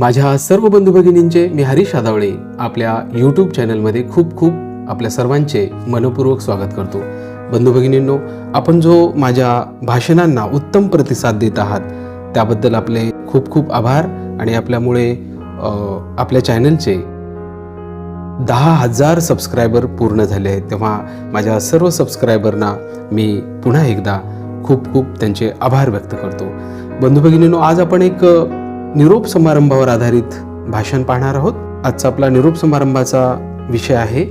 माझ्या सर्व बंधू भगिनींचे मी हरीश आदावळे आपल्या यूट्यूब चॅनलमध्ये खूप खूप आपल्या सर्वांचे मनपूर्वक स्वागत करतो. बंधू भगिनींनो आपण जो माझ्या भाषणांना उत्तम प्रतिसाद देत आहात त्याबद्दल आपले खूप खूप आभार आणि आपल्यामुळे आपल्या चॅनलचे दहा हजार सबस्क्रायबर पूर्ण झाले आहेत तेव्हा माझ्या सर्व सबस्क्रायबरना मी पुन्हा एकदा खूप खूप त्यांचे आभार व्यक्त करतो. बंधू भगिनींनो आज आपण एक निरोप समारंभावर आधारित भाषण पाहणार आहोत. आजचा आपला निरोप समारंभाचा विषय आहे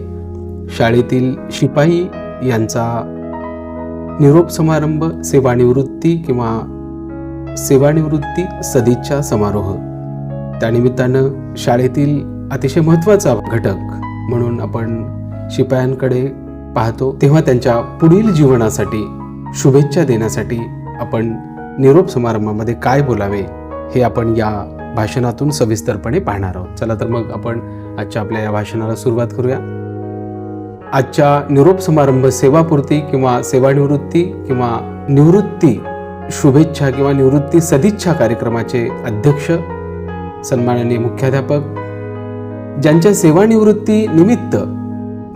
शाळेतील शिपाई यांचा निरोप समारंभ सेवानिवृत्ती किंवा सेवानिवृत्ती सदिच्छा समारोह. त्यानिमित्तानं शाळेतील अतिशय महत्त्वाचा घटक म्हणून आपण शिपायांकडे पाहतो. तेव्हा त्यांच्या पुढील जीवनासाठी शुभेच्छा देण्यासाठी आपण निरोप समारंभामध्ये काय बोलावे हे आपण या भाषणातून सविस्तरपणे पाहणार आहोत. चला तर मग आपण आजच्या आपल्या या भाषणाला सुरुवात करूया. आजच्या निरोप समारंभ सेवापूर्ती किंवा सेवानिवृत्ती किंवा निवृत्ती शुभेच्छा किंवा निवृत्ती सदिच्छा कार्यक्रमाचे अध्यक्ष सन्माननीय मुख्याध्यापक ज्यांच्या सेवानिवृत्ती निमित्त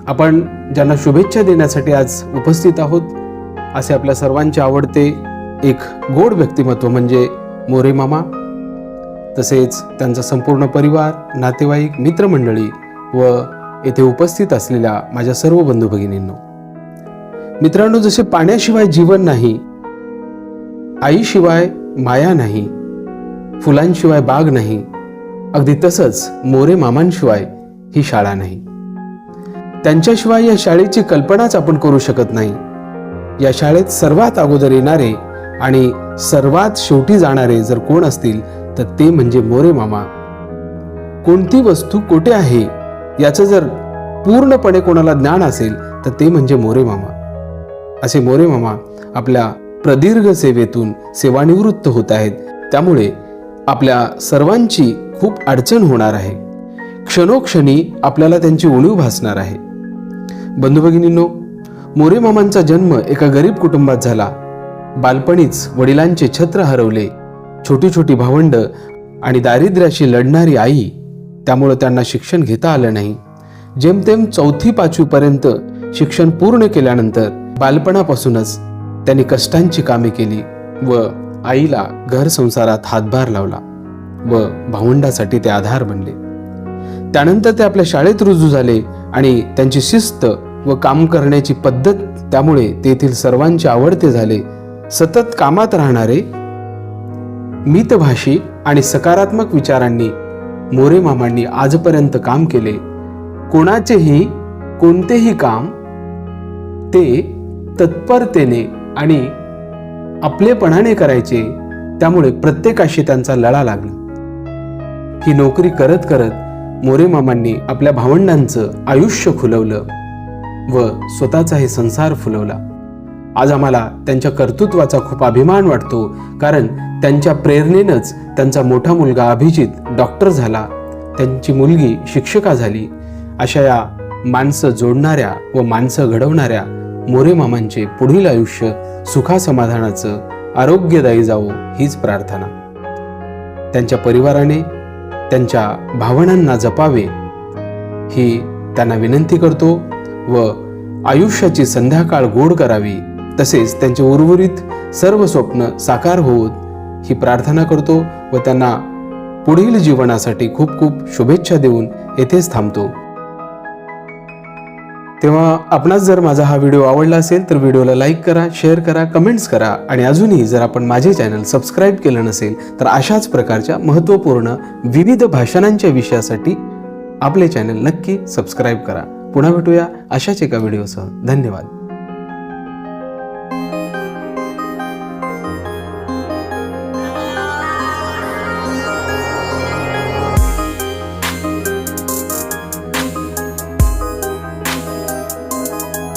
आपण ज्यांना शुभेच्छा देण्यासाठी आज उपस्थित आहोत असे आपल्या सर्वांचे आवडते एक गोड व्यक्तिमत्व म्हणजे मोरे मामा. तसेच त्यांचा संपूर्ण परिवार नातेवाईक मित्रमंडळी व येथे उपस्थित असलेल्या माझ्या सर्व बंधू भगिनींनो मित्रांनो जसे पाण्याशिवाय जीवन नाही आईशिवाय माया नाही फुलांशिवाय बाग नाही अगदी तसंच मोरे मामांशिवाय ही शाळा नाही. त्यांच्याशिवाय या शाळेची कल्पनाच आपण करू शकत नाही. या शाळेत सर्वात अगोदर येणारे आणि सर्वात शेवटी जाणारे जर कोण असतील तर ते म्हणजे मोरे मामा. कोणती वस्तू कोठे आहे? याचं जर पूर्णपणे कोणाला ज्ञान असेल तर ते म्हणजे मोरे मामा. असे मोरे मामा आपल्या प्रदीर्घ सेवेतून सेवानिवृत्त होत आहेत. त्यामुळे आपल्या सर्वांची खूप अडचण होणार आहे. क्षणोक्षणी आपल्याला त्यांची उणीव भासणार आहे. बंधू भगिनींनो मोरे मामांचा जन्म एका गरीब कुटुंबात झाला. बालपणीच वडिलांचे छत्र हरवले. छोटी छोटी भावंड आणि दारिद्र्याशी लढणारी आई त्यामुळं त्यांना शिक्षण घेता आलं नाही. जेमतेम चौथी पाचवीपर्यंत शिक्षण पूर्ण केल्यानंतर बालपणापासूनच त्यांनी कष्टांची कामे केली व आईला घर संसारात हातभार लावला व भावंडासाठी ते आधार बनले. त्यानंतर ते आपल्या शाळेत रुजू झाले आणि त्यांची शिस्त व काम करण्याची पद्धत त्यामुळे तेथील सर्वांचे आवडते झाले. सतत कामात राहणारे मितभाषी आणि सकारात्मक विचारांनी मोरे मामांनी आजपर्यंत काम केले. कोणाचेही कोणतेही काम ते तत्परतेने आणि आपलेपणाने करायचे त्यामुळे प्रत्येकाशी त्यांचा लळा लागला. ही नोकरी करत करत मोरे मामांनी आपल्या भावंडांचं आयुष्य खुलवलं व स्वतःचाही संसार फुलवला. आज आम्हाला त्यांच्या कर्तृत्वाचा खूप अभिमान वाटतो कारण त्यांच्या प्रेरणेनंच त्यांचा मोठा मुलगा अभिजित डॉक्टर झाला. त्यांची मुलगी शिक्षिका झाली. अशा या माणसं जोडणाऱ्या व माणसं घडवणाऱ्या मोरे मामांचे पुढील आयुष्य सुखासमाधानाचं आरोग्यदायी जावो हीच प्रार्थना. त्यांच्या परिवाराने त्यांच्या भावनांना जपावे ही त्यांना विनंती करतो व आयुष्याची संध्याकाळ गोड करावी तसेच त्यांचे उर्वरित सर्व स्वप्न साकार होत ही प्रार्थना करतो व त्यांना पुढील जीवनासाठी खूप खूप शुभेच्छा देऊन येथेच थांबतो. तेव्हा आपणास जर माझा हा व्हिडिओ आवडला असेल तर व्हिडिओला लाईक करा शेअर करा कमेंट्स करा आणि अजूनही जर आपण माझे चॅनल सबस्क्राईब केलं नसेल तर अशाच प्रकारच्या महत्त्वपूर्ण विविध भाषणांच्या विषयासाठी आपले चॅनल नक्की सबस्क्राईब करा. पुन्हा भेटूया अशाच एका व्हिडिओसह. धन्यवाद.